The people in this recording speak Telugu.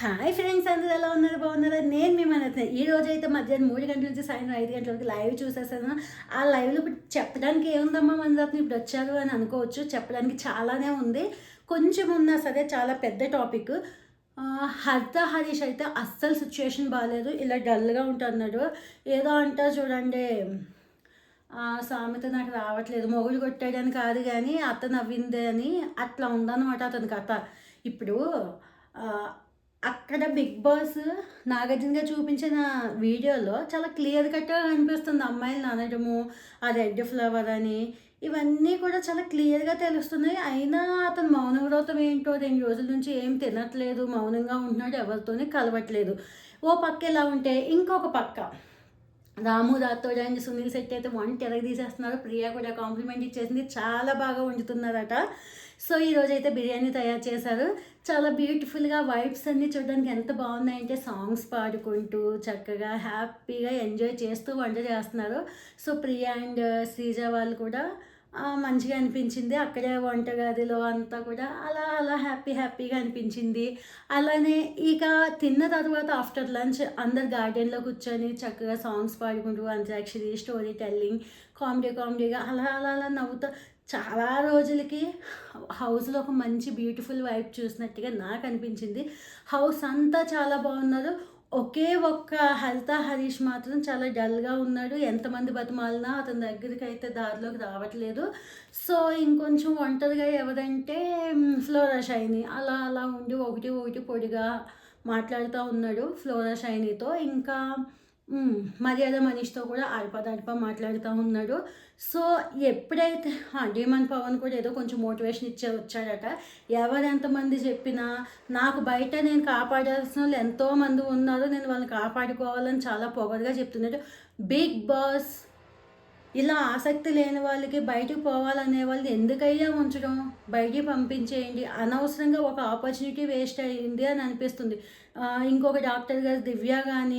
హాయ్ ఫ్రెండ్స్ అందరూ ఎలా ఉన్నారు? బాగున్నారా? నేను మిమ్మల్ని మన ఈ రోజు అయితే మధ్యాహ్నం మూడు గంటల నుంచి సాయంత్రం ఐదు గంటల వరకు లైవ్ చూసేసాను. ఆ లైవ్లో ఇప్పుడు చెప్పడానికి ఏముందమ్మా మన రత్న ఇప్పుడు వచ్చారు అని అనుకోవచ్చు. చెప్పడానికి చాలానే ఉంది. కొంచెం ఉన్నా సరే చాలా పెద్ద టాపిక్ హర్త హరీష్ అయితే అస్సలు సిచ్యుయేషన్ బాగాలేదు ఇలా డల్గా ఉంటున్నాడు. ఏదో అంటారు చూడండి. సామెత నాకు రావట్లేదు. మొగుడు కొట్టాడని కాదు కానీ అత్త నవ్వింది అని అట్లా ఉందన్నమాట అతని కథ. ఇప్పుడు అక్కడ బిగ్ బాస్ నాగార్జునగా చూపించిన వీడియోలో చాలా క్లియర్ కట్గా అనిపిస్తుంది అమ్మాయిలు అనడము ఆ రెడ్ ఫ్లవర్ అని. ఇవన్నీ కూడా చాలా క్లియర్గా తెలుస్తున్నాయి. అయినా అతను మౌన వ్రతం ఏంటో రెండు రోజుల నుంచి ఏం తినట్లేదు మౌనంగా ఉంటున్నాడు ఎవరితోనే కలవట్లేదు. ఓ పక్క ఎలా ఉంటే ఇంకొక పక్క. రాము రాథోడ్ అండ్ సునీల్ శెట్టి అయితే వంట ఎరగ తీసేస్తున్నారు. ప్రియా కూడా కాంప్లిమెంట్ ఇచ్చేసింది. చాలా బాగా వండుతున్నారట. సో ఈరోజు అయితే బిర్యానీ తయారు చేశారు. చాలా బ్యూటిఫుల్గా వైబ్స్ అన్నీ చూడడానికి ఎంత బాగున్నాయంటే సాంగ్స్ పాడుకుంటూ చక్కగా హ్యాపీగా ఎంజాయ్ చేస్తూ వంట చేస్తున్నారు. సో ప్రియా అండ్ శ్రీజ వాళ్ళు కూడా మంచిగా అనిపించింది. అక్కడే వంటగదిలో అంతా కూడా అలా అలా హ్యాపీ హ్యాపీగా అనిపించింది. అలానే ఇక తిన్న తర్వాత ఆఫ్టర్ లంచ్ అందరు గార్డెన్లో కూర్చొని చక్కగా సాంగ్స్ పాడుకుంటూ అంత్యాక్షరి స్టోరీ టెల్లింగ్ కామెడీ కామెడీగా అలా అలా అలా నవ్వుతూ చాలా రోజులకి హౌస్లో ఒక మంచి బ్యూటిఫుల్ వైబ్ చూసినట్టుగా నాకు అనిపించింది. హౌస్ అంతా చాలా బాగున్నారు. ఒకే ఒక్క హరిత హరీష్ మాత్రం చాలా డల్గా ఉన్నాడు. ఎంతమంది బతిమాలినా అతని దగ్గరికి అయితే దారిలోకి రావట్లేదు. సో ఇంకొంచెం ఒంటరిగా ఎవరంటే ఫ్లోరా షైని. అలా అలా ఉండి ఒకటి ఒకటి పొడిగా మాట్లాడుతూ ఉన్నాడు ఫ్లోరా షైనీతో. ఇంకా మర్యాద మనీష్తో కూడా అడపదడప మాట్లాడుతూ ఉన్నాడు. సో ఎప్పుడైతే డీమన్ పవన్ కూడా ఏదో కొంచెం మోటివేషన్ ఇచ్చే వచ్చాడట. ఎవరు ఎంతమంది చెప్పినా నాకు బయట నేను కాపాడాల్సిన వాళ్ళు ఎంతోమంది ఉన్నారు నేను వాళ్ళని కాపాడుకోవాలని చాలా పొగరుగా చెప్తున్నాడు. బిగ్ బాస్ ఇలా ఆసక్తి లేని వాళ్ళకి బయటకు పోవాలనే వాళ్ళు ఎందుకయ్యా ఉంచడం? బయటికి పంపించేయండి. అనవసరంగా ఒక ఆపర్చునిటీ వేస్ట్ అయ్యింది అని అనిపిస్తుంది. ఇంకొక డాక్టర్ గారు దివ్య కానీ